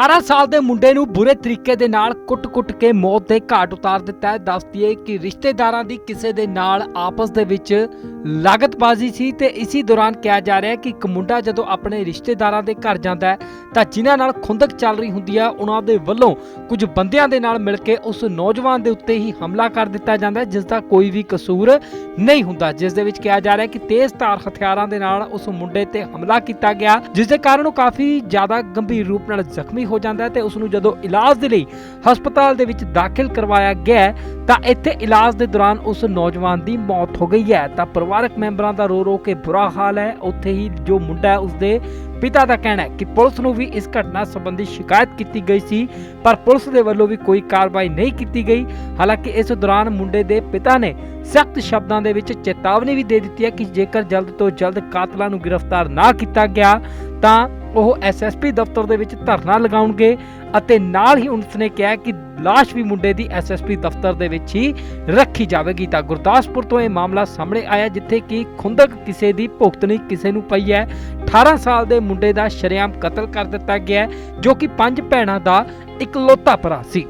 18 ਸਾਲ ਦੇ ਮੁੰਡੇ ਨੂੰ ਬੁਰੇ ਤਰੀਕੇ ਦੇ ਨਾਲ ਕੁੱਟ-ਕੁੱਟ ਕੇ ਮੌਤ ਦੇ ਘਾਟ ਉਤਾਰ ਦਿੱਤਾ ਹੈ। ਦੱਸਦੀਏ ਕਿ ਰਿਸ਼ਤੇਦਾਰਾਂ ਦੀ ਕਿਸੇ ਦੇ ਨਾਲ ਆਪਸ ਦੇ ਵਿੱਚ ਲਾਗਤਬਾਜ਼ੀ ਸੀ ਤੇ ਇਸੇ ਦੌਰਾਨ ਕਿਹਾ ਜਾ ਰਿਹਾ ਹੈ ਕਿ ਇੱਕ ਮੁੰਡਾ ਜਦੋਂ ਆਪਣੇ ਰਿਸ਼ਤੇਦਾਰਾਂ ਦੇ ਘਰ ਜਾਂਦਾ ਹੈ, ਤਾਂ ਜਿਨ੍ਹਾਂ ਨਾਲ ਖੁੰਦਕ ਚੱਲ ਰਹੀ ਹੁੰਦੀ ਹੈ ਉਹਨਾਂ ਦੇ ਵੱਲੋਂ ਕੁਝ ਬੰਦਿਆਂ ਦੇ ਨਾਲ ਮਿਲ ਕੇ ਉਸ ਨੌਜਵਾਨ ਦੇ ਉੱਤੇ ਹੀ ਹਮਲਾ ਕਰ ਦਿੱਤਾ ਜਾਂਦਾ ਜਿਸ ਦਾ ਕੋਈ ਵੀ ਕਸੂਰ ਨਹੀਂ ਹੁੰਦਾ। ਜਿਸ ਦੇ ਵਿੱਚ ਕਿਹਾ ਜਾ ਰਿਹਾ ਹੈ ਕਿ ਤੇਜ਼ ਧਾਰ ਹਥਿਆਰਾਂ ਦੇ ਨਾਲ ਉਸ ਮੁੰਡੇ ਤੇ ਹਮਲਾ ਕੀਤਾ ਗਿਆ, ਜਿਸ ਦੇ ਕਾਰਨ ਉਹ ਕਾਫੀ ਜ਼ਿਆਦਾ ਗੰਭੀਰ ਰੂਪ ਨਾਲ ਜ਼ਖਮੀ ਹੋ ਜਾਂਦਾ ਹੈ ਤੇ ਉਸ ਨੂੰ ਜਦੋਂ ਇਲਾਜ ਦੇ ਲਈ ਹਸਪਤਾਲ ਦੇ ਵਿੱਚ ਦਾਖਲ ਕਰਵਾਇਆ ਗਿਆ ਤਾਂ ਇੱਥੇ ਇਲਾਜ ਦੇ ਦੌਰਾਨ ਉਸ ਨੌਜਵਾਨ ਦੀ ਮੌਤ ਹੋ ਗਈ ਹੈ। ਤਾਂ ਪਰਿਵਾਰਕ ਮੈਂਬਰਾਂ ਦਾ ਰੋ ਰੋ ਕੇ ਬੁਰਾ ਹਾਲ ਹੈ। ਉੱਥੇ ਹੀ ਜੋ ਮੁੰਡਾ ਹੈ, ਉਸਦੇ ਪਿਤਾ ਦਾ ਕਹਿਣਾ ਹੈ ਕਿ ਪੁਲਿਸ ਨੂੰ ਵੀ ਇਸ ਘਟਨਾ ਸੰਬੰਧੀ ਸ਼ਿਕਾਇਤ ਕੀਤੀ ਗਈ ਸੀ, ਪਰ ਪੁਲਿਸ ਦੇ ਵੱਲੋਂ ਵੀ ਕੋਈ ਕਾਰਵਾਈ ਨਹੀਂ ਕੀਤੀ ਗਈ। ਹਾਲਾਂਕਿ ਇਸ ਦੌਰਾਨ ਮੁੰਡੇ ਦੇ ਪਿਤਾ ਨੇ ਸਖਤ ਸ਼ਬਦਾਂ ਦੇ ਵਿੱਚ ਚੇਤਾਵਨੀ ਵੀ ਦੇ ਦਿੱਤੀ ਹੈ ਕਿ ਜੇਕਰ ਜਲਦ ਤੋਂ ਜਲਦ ਕਾਤਲਾਂ ਨੂੰ ਗ੍ਰਿਫਤਾਰ ਨਾ ਕੀਤਾ ਗਿਆ, ਤਾਂ ਉਹ ਐਸਐਸਪੀ ਦਫ਼ਤਰ ਦੇ ਵਿੱਚ ਧਰਨਾ ਲਗਾਉਣਗੇ। ਅਤੇ ਨਾਲ ਹੀ ਉਸਨੇ ਕਿਹਾ ਕਿ ਲਾਸ਼ ਵੀ ਮੁੰਡੇ ਦੀ ਐਸਐਸਪੀ ਦਫ਼ਤਰ ਦੇ ਵਿੱਚ ਹੀ ਰੱਖੀ ਜਾਵੇਗੀ। ਤਾਂ ਗੁਰਦਾਸਪੁਰ ਤੋਂ ਇਹ ਮਾਮਲਾ ਸਾਹਮਣੇ ਆਇਆ ਜਿੱਥੇ ਕਿ ਖੁੰਦਕ ਕਿਸੇ ਦੀ ਭੁਗਤਣੀ ਕਿਸੇ ਨੂੰ ਪਈ ਹੈ। 18 ਸਾਲ ਦੇ ਮੁੰਡੇ ਦਾ ਸ਼ਰੇਆਮ ਕਤਲ ਕਰ ਦਿੱਤਾ ਗਿਆ ਜੋ ਕਿ ਪੰਜ ਭੈਣਾਂ ਦਾ ਇਕਲੌਤਾ ਭਰਾ ਸੀ।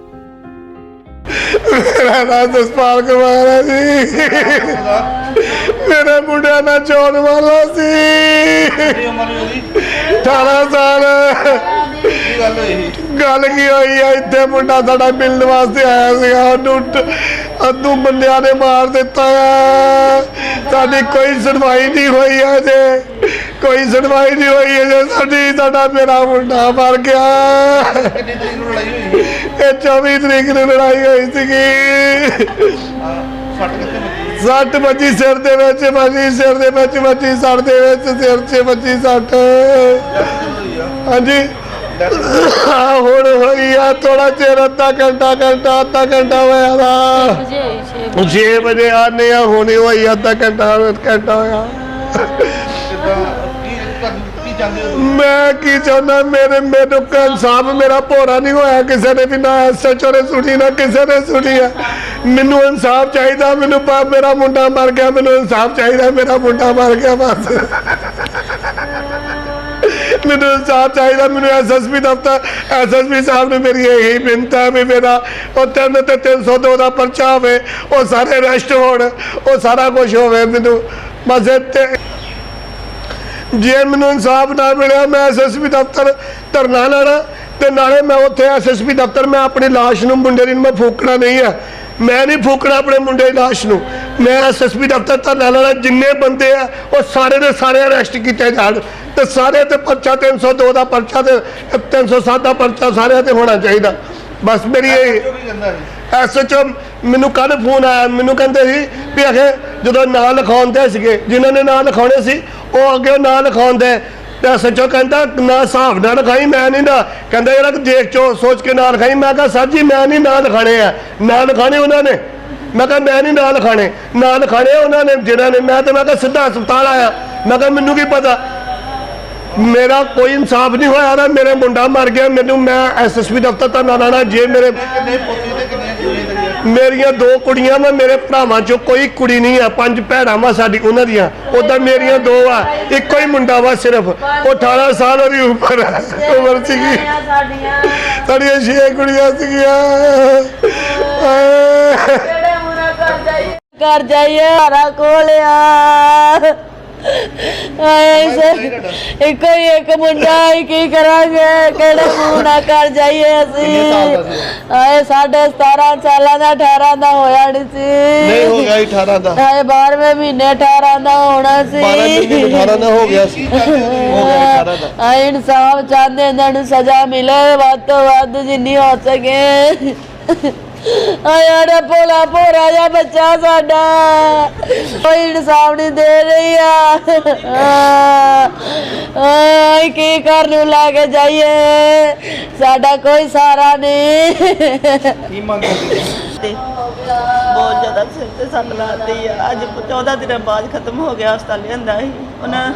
ਮੇਰਾ ਨਾਮ ਜਸਪਾਲ ਕੁਮਾਰ ਹੈ ਜੀ। ਮੇਰੇ ਮੁੰਡਿਆਂ ਨਾਲ ਚੋਣ ਵਾਲਾ ਸੀ। ਕਿੰਨੀ ਉਮਰ ਹੈ ਉਹਦੀ? 18 ਸਾਲ। ਕੀ ਗੱਲ ਹੋਈ? ਗੱਲ ਕੀ ਹੋਈ ਆ? ਇੱਥੇ ਮੁੰਡਾ ਸਾਡਾ ਮਿਲਣ ਵਾਸਤੇ ਆਇਆ ਸੀਗਾ। ਉਹਨੂੰ ਅੱਧੂ ਬੰਦਿਆਂ ਨੇ ਮਾਰ ਦਿੱਤਾ ਸਾਡੀ ਕੋਈ ਸੁਣਵਾਈ ਨਹੀਂ ਹੋਈ ਅਜੇ ਕੋਈ ਸੁਣਵਾਈ ਨਹੀਂ ਹੋਈ ਅਜੇ ਸਾਡੀ ਸਾਡਾ ਮੇਰਾ ਮੁੰਡਾ ਮਰ ਗਿਆ। ਇਹ 24 ਤਰੀਕ ਨੂੰ ਲੜਾਈ ਹੋਈ ਸੀਗੀ। ਹਾਂ, ਸੱਟ ਵੱਜੀ ਸਿਰ ਦੇ ਵਿੱਚ ਵੱਜੀ ਸਿਰ ਦੇ ਵਿੱਚ ਵੱਜੀ ਸੱਟ ਦੇ ਵਿੱਚ ਸਿਰ 'ਚ ਵੱਜੀ ਸੱਟ। ਹਾਂਜੀ। ਡੈਥ ਹੁਣ ਹੋਈ ਆ ਥੋੜਾ ਚਿਰ, ਅੱਧਾ ਘੰਟਾ ਘੰਟਾ, ਅੱਧਾ ਘੰਟਾ ਹੋਇਆ ਦਾ 6 ਵਜੇ ਆਨੇ ਆ, ਹੁਣੇ ਹੋਈ ਅੱਧਾ ਘੰਟਾ ਘੰਟਾ ਹੋਇਆ। ਕਿੱਦਾਂ ਕੀ ਤੁਹਾਨੂੰ ਕੀ ਚਾਹੁੰਦੇ ਹੋ ਮੈਂ ਕੀ ਚਾਹੁੰਦਾ, ਮੇਰੇ ਮੈਨੂੰ ਇਨਸਾਫ ਮੇਰਾ ਭੋਰਾ ਨਹੀਂ ਹੋਇਆ, ਕਿਸੇ ਨੇ ਵੀ ਨਾ ਐਸਐਚਓ ਨੇ ਸੁਣੀ, ਨਾ ਕਿਸੇ ਨੇ ਸੁਣੀ ਆ। ਮੈਨੂੰ ਇਨਸਾਫ ਚਾਹੀਦਾ, ਮੈਨੂੰ ਪਾ, ਮੇਰਾ ਮੁੰਡਾ ਮਰ ਗਿਆ, ਮੈਨੂੰ ਇਨਸਾਫ ਚਾਹੀਦਾ, ਮੇਰਾ ਮੁੰਡਾ ਮਰ ਗਿਆ, ਬਸ। ਮੈਨੂੰ ਇਨਸਾਫ ਚਾਹੀਦਾ, ਮੈਨੂੰ ਐਸਐਸਪੀ ਦਫਤਰ ਐਸਐਸਪੀ ਸਾਹਿਬ ਨੇ ਮੇਰੀ ਇਹੀ ਬੇਨਤੀ ਹੈ ਵੀ ਮੇਰਾ ਉਹ ਤਿੰਨ ਤੇ 302 ਦਾ ਪਰਚਾ ਹੋਵੇ, ਉਹ ਸਾਰੇ ਅਰੈਸਟ ਹੋਣ, ਉਹ ਸਾਰਾ ਕੁਝ ਹੋਵੇ ਮੈਨੂੰ। ਬਸ ਇੱਥੇ ਜੇ ਮੈਨੂੰ ਇਨਸਾਫ ਨਾ ਮਿਲਿਆ, ਮੈਂ ਐਸਐਸਪੀ ਦਫ਼ਤਰ ਧਰਨਾ ਲਾਣਾ ਤੇ ਨਾਲੇ ਮੈਂ ਉੱਥੇ ਐਸਐਸਪੀ ਦਫ਼ਤਰ ਮੈਂ ਆਪਣੀ ਲਾਸ਼ ਨੂੰ, ਮੁੰਡੇ ਦੀ ਨੂੰ ਮੈਂ ਫੂਕਣਾ ਨਹੀਂ ਆ। ਮੈਂ ਨਹੀਂ ਫੂਕਣਾ ਆਪਣੇ ਮੁੰਡੇ ਦੀ ਲਾਸ਼ ਨੂੰ। ਮੈਂ ਐਸਐਸਪੀ ਦਫ਼ਤਰ ਧਰਨਾ ਲਾਣਾ ਜਿੰਨੇ ਬੰਦੇ ਆ ਉਹ ਸਾਰੇ ਦੇ ਸਾਰੇ ਅਰੈਸਟ ਕੀਤੇ ਜਾਣ। ਤੇ ਸਾਰੇ ਤੇ ਪਰਚਾ 302 ਦਾ ਪਰਚਾ ਤੇ 307 ਦਾ ਪਰਚਾ ਸਾਰਿਆਂ ਤੇ ਹੋਣਾ ਚਾਹੀਦਾ। ਬਸ ਮੇਰੀ ਇਹ ਐਸਐਚਓ ਮੈਨੂੰ ਕੱਲ ਫੋਨ ਆਇਆ ਮੈਨੂੰ ਕਹਿੰਦੇ ਸੀ ਵੀ ਅਖੇ ਜਦੋਂ ਨਾਂ ਲਿਖਾਉਂਦੇ ਸੀਗੇ ਜਿਨ੍ਹਾਂ ਨੇ ਨਾਂ ਲਿਖਾਉਣੇ ਸੀ ਉਹ ਅੱਗੇ ਨਾਂ ਲਿਖਾਉਂਦੇ। ਤੇ ਐਸਐਚਓ ਕਹਿੰਦਾ ਨਾ ਹਿਸਾਬ ਨਾਲ ਲਿਖਾਈ ਮੈਂ ਨਹੀਂ ਨਾ ਕਹਿੰਦਾ ਯਾਰ ਦੇਖ ਚੋ ਸੋਚ ਕੇ ਨਾਂ ਲਿਖਾਈ। ਮੈਂ ਕਿਹਾ ਸਰ ਜੀ ਮੈਂ ਨਹੀਂ ਨਾਂ ਲਿਖਾਣੇ ਆ। ਨਾਂ ਲਿਖਾਣੇ ਉਹਨਾਂ ਨੇ। ਮੈਂ ਕਿਹਾ ਮੈਂ ਨਹੀਂ ਨਾਂ ਲਿਖਾਣੇ ਨਾਂ ਲਿਖਾਣੇ ਉਹਨਾਂ ਨੇ ਜਿਨ੍ਹਾਂ ਨੇ ਮੈਂ ਤੇ ਮੈਂ ਕਿਹਾ ਸਿੱਧਾ ਹਸਪਤਾਲ ਆਇਆ। ਮੈਂ ਕਿਹਾ ਮੈਨੂੰ ਕੀ ਪਤਾ? ਮੇਰਾ ਕੋਈ ਇਨਸਾਫ ਨਹੀਂ ਹੋਇਆ ਨਾ ਮੇਰੇ ਮੁੰਡਾ ਮਰ ਗਿਆ ਮੈਨੂੰ ਮੈਂ ਐਸਐਸਪੀ ਦਫ਼ਤਰ ਤਾਂ ਨਾ ਲਾਣਾ ਜੇ ਮੇਰੇ ਮੇਰੀਆਂ ਦੋ ਕੁੜੀਆਂ ਵਾ ਮੇਰੇ ਭਰਾਵਾਂ ਚੋਂ ਕੋਈ ਕੁੜੀ ਨਹੀਂ ਆ ਪੰਜ ਭੈਣਾਂ ਵਾ ਸਾਡੀ ਉਹਨਾਂ ਦੀਆਂ। ਉਦਾਂ ਮੇਰੀਆਂ ਦੋ ਆ ਇੱਕੋ ਹੀ ਮੁੰਡਾ ਵਾ ਸਿਰਫ। ਉਹ 18 ਸਾਲ ਉਹਦੀ ਉਮਰ ਹੈ ਉਮਰ ਸੀਗੀ। ਸਾਡੀਆਂ। ਸਾਡੀਆਂ ਛੇ ਕੁੜੀਆਂ ਸੀਗੀਆਂ। ਕਰ ਜਾਈਏ ਹਾਰਾ ਕੋਲਿਆ ਆਏ ਸਰ ਇੱਕੋ ਹੀ ਇੱਕ ਮੁੰਡਾ ਹੀ ਕੀ ਕਰਾਂਗੇ? ਕਿਹੜੇ ਮੂੰਹ ਨਾਲ ਕਰ ਜਾਈਏ ਅਸੀਂ? ਆਏ ਸਾਡੇ 17 ਸਾਲਾਂ ਦਾ 18 ਦਾ ਹੋਇਆ ਨਹੀਂ ਨਹੀਂ ਹੋ ਸੀ ਗਿਆ 18 ਦਾ। ਆਏ 12ਵੇਂ ਮਹੀਨੇ 18 ਦਾ ਹੋਣਾ 12 ਮਹੀਨੇ ਸੀ 18 ਦਾ ਹੋ ਗਿਆ ਸੀ। ਹੋ ਗਿਆ 18 ਦਾ। ਆ ਇਨਸਾਫ ਚਾਹੁੰਦੇ ਇਹਨਾਂ ਨੂੰ ਸਜ਼ਾ ਮਿਲੇ ਵੱਧ ਤੋਂ ਵੱਧ ਜਿੰਨੀ ਹੋ ਸਕੇ। ਆ ਯਾਰ ਭੋਲਾ ਭੋਰਾ ਜਿਹਾ ਬੱਚਾ ਸਾਡਾ। ਕੋਈ ਇਨਸਾਫ ਨਹੀਂ ਦੇ ਰਹੀ ਆ। ਆ ਕੀ ਕਰਨ ਨੂੰ ਲੈ ਕੇ ਜਾਈਏ। ਸਾਡਾ ਕੋਈ ਸਹਾਰਾ ਨਹੀਂ। ਕੀ ਮੰਗ ਕਰਦੇ ਤੇ ਬਹੁਤ ਜ਼ਿਆਦਾ ਸਿਰ ਤੇ ਸੱਟ ਲੱਗਦੀ ਆ। ਅੱਜ 14 ਦਿਨਾਂ ਬਾਅਦ ਖਤਮ ਹੋ ਗਿਆ ਹਸਪਤਾਲ ਲਿਆਂਦਾ ਸੀ। ਉਹਨਾਂ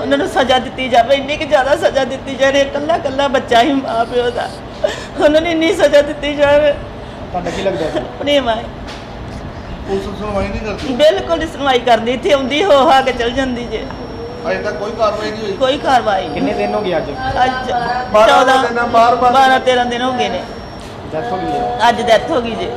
ਉਹਨਾਂ ਨੂੰ ਸਜ਼ਾ ਦਿੱਤੀ ਜਾਵੇ। ਇੰਨੀ ਕਿ ਜ਼ਿਆਦਾ ਸਜ਼ਾ ਦਿੱਤੀ ਜਾਵੇ। ਇਕੱਲਾ ਇਕੱਲਾ ਬੱਚਾ ਹੀ ਮਾਂ ਪਿਓ ਦਾ। ਉਹਨਾਂ ਨੂੰ ਇੰਨੀ ਸਜ਼ਾ ਦਿੱਤੀ ਜਾਵੇ। ਤੁਹਾਡਾ ਕੀ ਲੱਗਦਾ ਸੀ? ਆਪਣੇ ਮਾਂ ਪੁਲਿਸ ਸੁਣਵਾਈ ਨਹੀਂ ਕਰਦੀ? ਬਿਲਕੁਲ ਨਹੀਂ ਸੁਣਵਾਈ ਕਰਦੀ ਇੱਥੇ ਆਉਂਦੀ ਹੋ ਹਾ ਕੇ ਚਲ ਜਾਂਦੀ ਜੇ। ਅਜੇ ਤੱਕ ਕੋਈ ਕਾਰਵਾਈ ਨਹੀਂ ਹੋਈ। ਕੋਈ ਕਾਰਵਾਈ ਨਹੀਂ। ਕਿੰਨੇ ਦਿਨ ਹੋ ਗਏ ਅੱਜ? ਅੱਜ ਬਾਰਾਂ 14 ਦਿਨ, ਬਾਰ- ਬਾਰ- 12 13 ਦਿਨ ਹੋ ਗਏ ਨੇ। ਡੈਥ ਹੋ ਗਈ ਹੈ। ਅੱਜ ਡੈਥ ਹੋ ਗਈ ਜੇ।